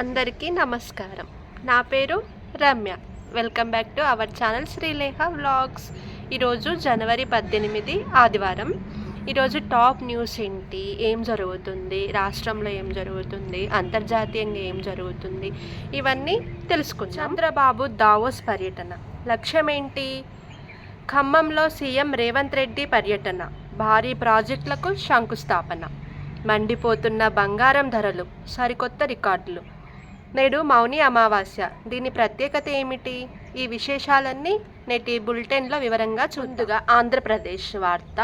అందరికీ నమస్కారం. నా పేరు Ramya. Welcome back to our channel Srilekha vlogs. ఈరోజు జనవరి పద్దెనిమిది ఆదివారం. ఈరోజు టాప్ న్యూస్ ఏంటి? ఏం జరుగుతుంది? రాష్ట్రంలో ఏం జరుగుతుంది? అంతర్జాతీయంగా ఏం జరుగుతుంది? ఇవన్నీ తెలుసుకుందాం. చంద్రబాబు దావోస్ పర్యటన. లక్ష్యం ఏంటి? ఖమ్మంలో సీఎం రేవంత్ రెడ్డి పర్యటన. భారీ ప్రాజెక్టులకు శంకుస్థాపన. మండిపోతున్న బంగారం ధరలు సరికొత్త రికార్డులు. నేడు మౌని అమావాస్య. దీని ప్రత్యేకత ఏమిటి? ఈ విశేషాలన్నీ నేటి బులెటిన్లో వివరంగా చూద్దుగా ఆంధ్రప్రదేశ్ వార్త.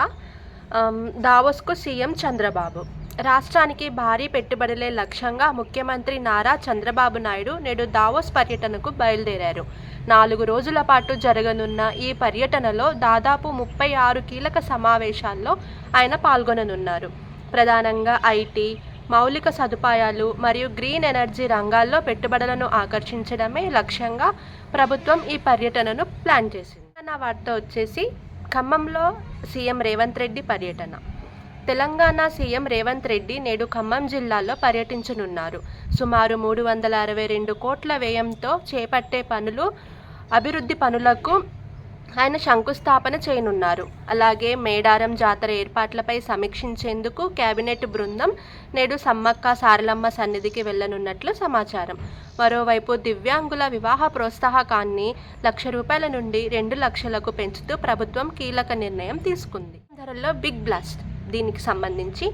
దావోస్కు సీఎం చంద్రబాబు. రాష్ట్రానికి భారీ పెట్టుబడులే లక్ష్యంగా ముఖ్యమంత్రి నారా చంద్రబాబు నాయుడు నేడు దావోస్ పర్యటనకు బయలుదేరారు. నాలుగు రోజుల పాటు జరగనున్న ఈ పర్యటనలో దాదాపు ముప్పై ఆరు కీలక సమావేశాల్లో ఆయన పాల్గొననున్నారు. ప్రధానంగా ఐటీ మౌలిక సదుపాయాలు మరియు గ్రీన్ ఎనర్జీ రంగాల్లో పెట్టుబడులను ఆకర్షించడమే లక్ష్యంగా ప్రభుత్వం ఈ పర్యటనను ప్లాన్ చేసింది. నా వార్త వచ్చేసి ఖమ్మంలో సీఎం రేవంత్ రెడ్డి పర్యటన. తెలంగాణ సీఎం రేవంత్ రెడ్డి నేడు ఖమ్మం జిల్లాలో పర్యటించనున్నారు. సుమారు మూడు వందల అరవై రెండు కోట్ల వ్యయంతో చేపట్టే పనులు అభివృద్ధి పనులకు ఆయన శంకుస్థాపన చేయనున్నారు. అలాగే మేడారం జాతర ఏర్పాట్లపై సమీక్షించేందుకు కేబినెట్ బృందం నేడు సమ్మక్క సారలమ్మ సన్నిధికి వెళ్ళనున్నట్లు సమాచారం. మరోవైపు దివ్యాంగుల వివాహ ప్రోత్సాహకాన్ని లక్ష రూపాయల నుండి రెండు లక్షలకు పెంచుతూ ప్రభుత్వం కీలక నిర్ణయం తీసుకుంది. ధరల్లో బిగ్ బ్లాస్ట్. దీనికి సంబంధించి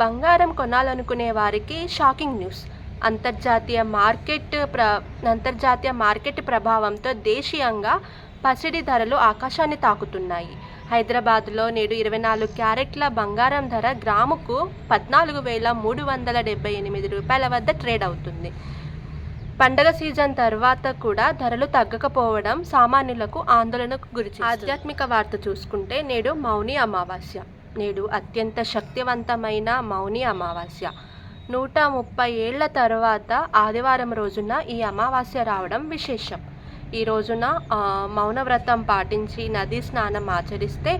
బంగారం కొనాలనుకునే వారికి షాకింగ్ న్యూస్. అంతర్జాతీయ మార్కెట్ ప్ర అంతర్జాతీయ మార్కెట్ ప్రభావంతో దేశీయంగా పసిడి ధరలు ఆకాశాన్ని తాకుతున్నాయి. హైదరాబాద్లో నేడు ఇరవై నాలుగు క్యారెట్ల బంగారం ధర గ్రాముకు పద్నాలుగు వేల మూడు వందల డెబ్బై ఎనిమిది రూపాయల వద్ద ట్రేడ్ అవుతుంది. పండగ సీజన్ తర్వాత కూడా ధరలు తగ్గకపోవడం సామాన్యులకు ఆందోళనకు గురి ఆధ్యాత్మిక వార్త చూసుకుంటే నేడు మౌని అమావాస్య. నేడు అత్యంత శక్తివంతమైన మౌని అమావాస్య. నూట ముప్పై ఏళ్ళ తర్వాత ఆదివారం రోజున ఈ అమావాస్య రావడం విశేషం. ఈ రోజున మౌనవ్రతం పాటించి నదీ స్నానం ఆచరిస్తే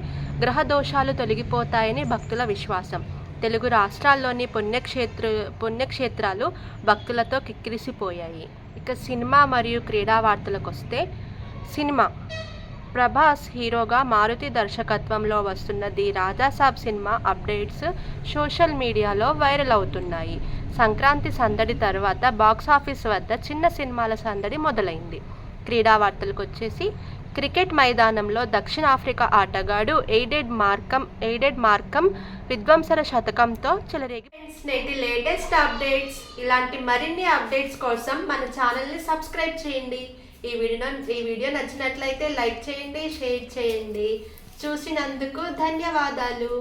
గ్రహ దోషాలు తొలగిపోతాయని భక్తుల విశ్వాసం. తెలుగు రాష్ట్రాల్లోని పుణ్యక్షేత్ర పుణ్యక్షేత్రాలు భక్తులతో కిక్కిరిసిపోయాయి. ఇక సినిమా మరియు క్రీడా వార్తలకు వస్తే సినిమా ప్రభాస్ హీరోగా మారుతి దర్శకత్వంలో వస్తున్న the Rajasaab cinema updates social మీడియాలో వైరల్ అవుతున్నాయి. సంక్రాంతి సందడి తర్వాత బాక్సాఫీస్ వద్ద చిన్న సినిమాల సందడి మొదలైంది. క్రీడా వార్తలకు వచ్చేసి క్రికెట్ మైదానంలో దక్షిణాఫ్రికా ఆటగాడు ఎయిడెడ్ మార్కం ఎయిడెడ్ మార్కం విధ్వంసర శతకంతో చెలరేగి నేటి లేటెస్ట్ అప్డేట్స్ ఇలాంటి మరిన్ని అప్డేట్స్ కోసం మన ఛానల్ని సబ్స్క్రైబ్ చేయండి. ఈ వీడియో ఈ వీడియో నచ్చినట్లయితే లైక్ చేయండి షేర్ చేయండి. చూసినందుకు ధన్యవాదాలు.